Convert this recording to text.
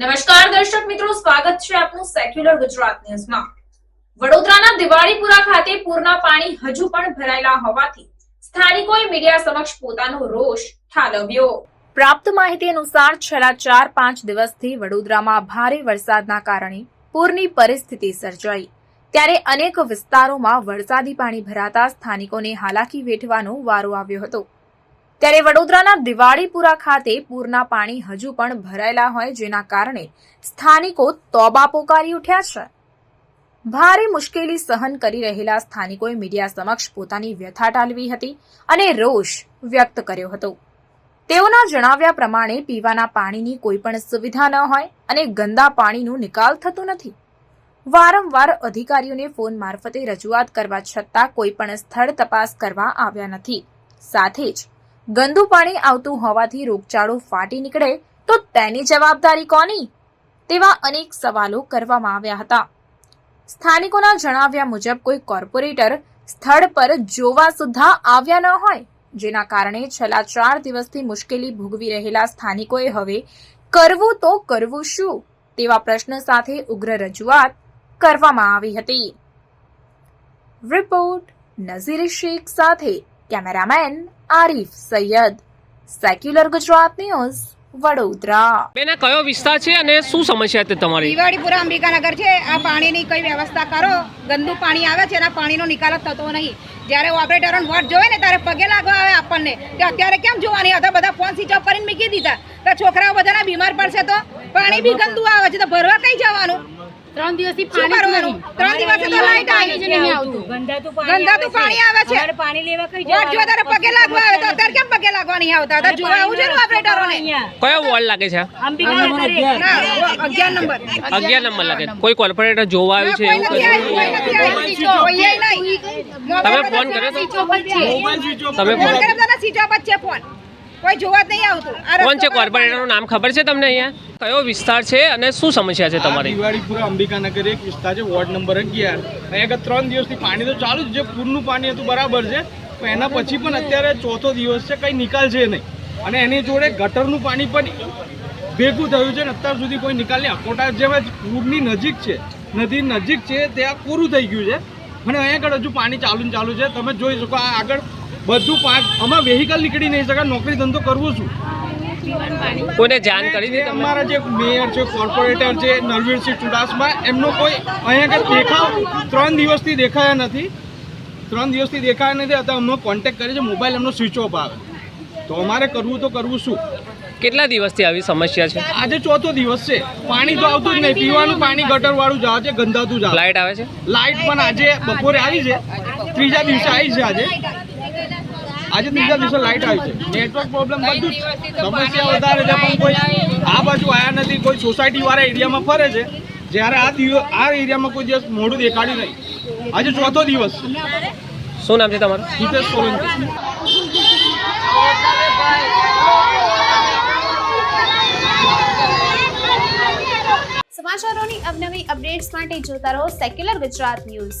નમસ્કાર દર્શક મિત્રો, સ્વાગત છે આપનું સેક્યુલર ગુજરાત ન્યૂઝમાં. વડોદરાના દિવાળીપુરા ખાતે પૂરના પાણી હજુ પણ ભરાયેલા હોવાથી સ્થાનિકોએ મીડિયા સમક્ષ પોતાનો રોષ ઠાલવ્યો. પ્રાપ્ત માહિતી અનુસાર છેલ્લા ચાર પાંચ દિવસથી વડોદરામાં ભારે વરસાદના કારણે પૂરની પરિસ્થિતિ સર્જાઈ. ત્યારે અનેક વિસ્તારોમાં વરસાદી પાણી ભરાતા સ્થાનિકોને હાલાકી વેઠવાનો વારો આવ્યો હતો. ત્યારે વડોદરાના દિવાળીપુરા ખાતે પૂરના પાણી હજુ પણ ભરાયેલા હોય જેના કારણે સ્થાનિકો તોબા પોકારી ઉઠ્યા છે. ભારે મુશ્કેલી સહન કરી રહેલા સ્થાનિકોએ મીડિયા સમક્ષ પોતાની વ્યથા ટાલવી હતી અને રોષ વ્યક્ત કર્યો હતો. તેઓના જણાવ્યા પ્રમાણે પીવાના પાણીની કોઈ પણ સુવિધા ન હોય અને ગંદા પાણીનો નિકાલ થતો નથી. વારંવાર અધિકારીઓને ફોન મારફતે રજૂઆત કરવા છતાં કોઈ પણ સ્થળ તપાસ કરવા આવ્યા નથી. સાથે જ ગંદુ પાણી આવતું હોવાથી રોગચાળો ફાટી નીકળે તો તેની જવાબદારી કોની? તેવા અનેક સવાલો કરવામાં આવ્યા હતા. સ્થાનિકોના જણાવ્યા મુજબ કોઈ કોર્પોરેટર સ્થળ પર જોવા સુધા આવ્યા ન હોય, જેના કારણે છેલ્લા ચાર દિવસથી મુશ્કેલી ભોગવી રહેલા સ્થાનિકોએ હવે કરવું તો કરવું શું? તેવા પ્રશ્ન સાથે ઉગ્ર રજૂઆત કરવામાં આવી હતી. રિપોર્ટ નઝીર શેખ સાથે cameraman Arif Saiyed secular Gujarat news Vadodara બેન આ કયો વિસ્તાર છે અને શું સમસ્યા છે તમારી? દિવાળીપુરા અંબિકાનગર છે. આ પાણીની કઈ વ્યવસ્થા કરો. ગંદુ પાણી આવે છે એના પાણીનો નિકાલ જ થતો નહીં. જ્યારે ઓપરેટરોને વોટ જોવે ને ત્યારે પગે લાગવા આવે આપણને કે અત્યારે કેમ જોવાની? હતા બધા ફોન સ્વિચ ઓફ કરીને મૂકી દીધા. તો છોકરાઓ બધાના બીમાર પડશે તો પાણી બી ગંદુ આવે છે. તો ભરવા કઈ જવાનું? ત્રણ દિવસથી શું કરવાનું? ત્રણ દિવસે તો લાઈટ આવી જ નહીં આવતું. ગંદાતું પાણી આવે છે. પાણી લેવા કઈ વોટ જોવા ત્યારે પગે લાગવા આવે તો અત્યારે કેમ પગે લાગવા નહીં આવતા? તો જોવા આવું છે ને ઓપરેટરોને કયો વોલ લાગે છે? ના, અગિયાર નંબર. અગિયાર નંબર લાગે. કોઈ કોર્પોરેટર જોવા આવ્યું છે એવું કોઈ નહીં. તમે ફોન કર્યો તો? તમે ફોન કર્યો તો એના પછી છે ફોન. કોઈ જોવા નહીં આવતું. કોણ છે કોર્પોરેટરનું નામ ખબર છે તમને અહીંયા? કયો વિસ્તાર છે અને શું સમસ્યા છે તમારી? દિવાળીપુરા અંબિકાનગર એક વિસ્તાર છે વોર્ડ નંબર અગિયાર. અહીંયા આગળ ત્રણ દિવસથી પાણી તો ચાલુ જ છે પૂરનું પાણી હતું બરાબર છે. પણ એના પછી પણ અત્યારે ચોથો દિવસ છે કંઈ નિકાલ છે નહીં. અને એની જોડે ગટરનું પાણી પણ ભેગું થયું છે ને અત્યાર સુધી કોઈ નિકાલની અકોટા જેમ જ પૂરની નજીક છે નદી નજીક છે ત્યાં પૂરું થઈ ગયું છે. અને અહીંયા આગળ હજુ પાણી ચાલુ ચાલુ છે. તમે જોઈ શકો આ આગળ બધું પાક અમારે વેહિકલ નીકળી નહીં શકે નોકરી ધંધો કરવું છું કોઈને જાણ કરી દીધી અમારા જે મેયર છે કોર્પોરેટર છે નરવીરસિંહ ચુડાસમા એમનો કોઈ અહીંયા આગળ દેખાવ ત્રણ દિવસથી દેખાયા નથી. ત્રણ દિવસથી દેખાયા નથી અત્યારે અમને કોન્ટેક્ટ કરે છે મોબાઈલ એમનો સ્વિચ ઓફ આવે. તો અમારે કરવું તો કરવું શું? કેટલા દિવસથી આવી સમસ્યા છે? આજે ચોથો દિવસ છે. પાણી તો આવતું જ નહીં. પીવાનું પાણી ગટર વાળું જ આવે છે ગંદાતું જ આવે. લાઇટ આવે છે? લાઇટ પણ આજે બપોરે આવી છે. ત્રીજા દિવસે આવી છે આજે. આજે ત્રીજા દિવસે લાઇટ આવી છે. નેટવર્ક પ્રોબ્લેમ બધું સમસ્યા વધારે છે પણ કોઈ આ બાજુ આવ્યા નથી કોઈ સોસાયટી વાળા એરિયામાં ફરે છે. જ્યારે આ દિવસ આ એરિયામાં કોઈ દિવસ મોઢું દેખાડ્યું નહીં. આજે ચોથો દિવસ. શું નામ છે તમારું? હિતેશ સોલંકી. સમાચારોની અવનવી અપડેટ્સ માટે જોતા રહો સેક્યુલર ગુજરાત ન્યૂઝ